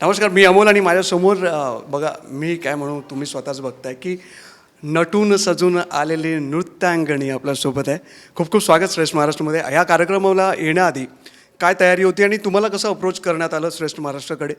नमस्कार मी अमोल आणि माझ्यासमोर बघा मी काय म्हणू तुम्ही स्वतःच बघताय की नटून सजून आलेली नृत्यांगणी आपल्यासोबत आहे. खूप खूप स्वागत श्रेष्ठ महाराष्ट्रामध्ये. ह्या कार्यक्रमाला येण्याआधी काय तयारी होती आणि तुम्हाला कसं अप्रोच करण्यात आलं श्रेष्ठ महाराष्ट्राकडे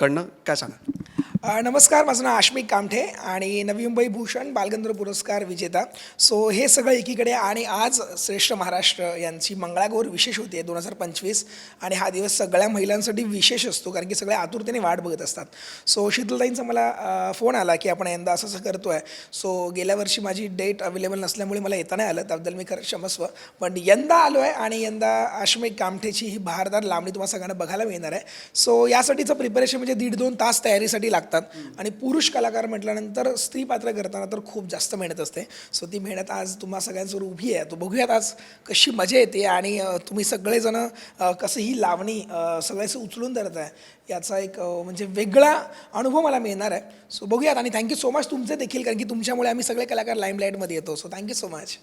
कडनं? काय सांगा नमस्कार माझं नाव आश्मिक कामठे आणि नवी मुंबई भूषण बालगंधर्व पुरस्कार विजेता. सो हे सगळं एकीकडे आणि आज श्रेष्ठ महाराष्ट्र यांची मंगळागौर विशेष होती आहे दोन हजार पंचवीस आणि हा दिवस सगळ्या महिलांसाठी विशेष असतो कारण की सगळ्या आतुरतेने वाट बघत असतात. सो शीतलताईंचा मला फोन आला की आपण यंदा असं असं करतो आहे सो गेल्या वर्षी माझी डेट अवेलेबल नसल्यामुळे मला येता नाही आलं त्याबद्दल मी खरं क्षमस्व. पण यंदा आलो आहे आणि यंदा आश्मिक कामठेची ही भारदार लांबणी तुम्हाला सगळ्यांना बघायला मिळणार आहे. सो यासाठीचं प्रिपरेशन म्हणजे दीड दोन तास तयारीसाठी लागतात आणि पुरुष कलाकार म्हटल्यानंतर स्त्री पात्र करताना तर खूप जास्त मेहनत असते. सो ती मेहनत आज तुम्हा सगळ्यांसमोर उभी आहे. तो बघूयात आज कशी मजा येते आणि तुम्ही सगळेजण कसंही कसं ही लावणी सगळ्याचं उचलून धरत आहे याचा एक म्हणजे वेगळा अनुभव मला मिळणार आहे. सो बघूयात आणि थँक्यू सो मच तुमचे देखील कारण की तुमच्यामुळे आम्ही सगळे कलाकार लाईमलाईटमध्ये येतो. सो थँक्यू सो मच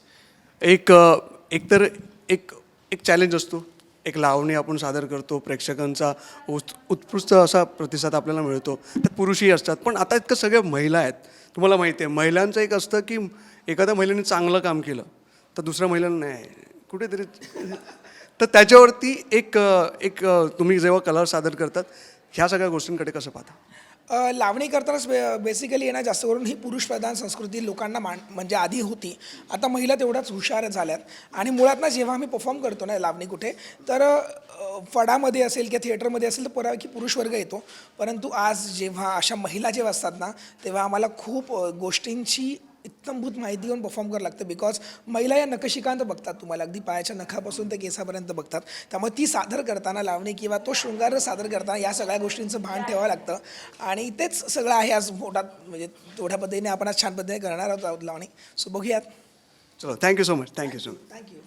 एक एकतर एक एक चॅलेंज असतो. एक लावणी आपण सादर करतो प्रेक्षकांचा उत् उत्कृष्ट असा प्रतिसाद आपल्याला मिळतो. त्यात पुरुषही असतात पण आता इतकं सगळ्या महिला आहेत. तुम्हाला माहिती आहे महिलांचं एक असतं की एखाद्या महिलेने चांगलं काम केलं तर दुसऱ्या महिलांना नाही. कुठेतरी तर त्याच्यावरती एक एक तुम्ही जेव्हा कलर सादर करतात ह्या सगळ्या गोष्टींकडे कसं पाहता? लावणी करतानाच बे बेसिकली येणार जास्त करून ही पुरुषप्रधान संस्कृती लोकांना मान म्हणजे आधी होती. आता महिला तेवढ्याच हुशार झाल्यात. आणि मुळात ना जेव्हा आम्ही परफॉर्म करतो ना लावणी कुठे तर फडामध्ये असेल किंवा थिएटरमध्ये असेल तर बऱ्यापैकी पुरुष वर्ग येतो. परंतु आज जेव्हा अशा महिला जेव्हा असतात ना तेव्हा आम्हाला खूप गोष्टींची इत्तमभूत माहिती घेऊन परफॉर्म करावं लागतं. बिकॉज महिला या नकशिकांत बघतात तुम्हाला. अगदी पायाच्या नखापासून ते केसापर्यंत बघतात. त्यामुळे ती सादर करताना लावणी किंवा तो शृंगार सादर करताना या सगळ्या गोष्टींचं भान ठेवावं लागतं. आणि तेच सगळं आहे आज पोटात म्हणजे तेवढ्या पद्धतीने आपण आज छान पद्धतीने करणार आहोत लावणी. सो बघूयात. चलो thank you so much thank you so much thank you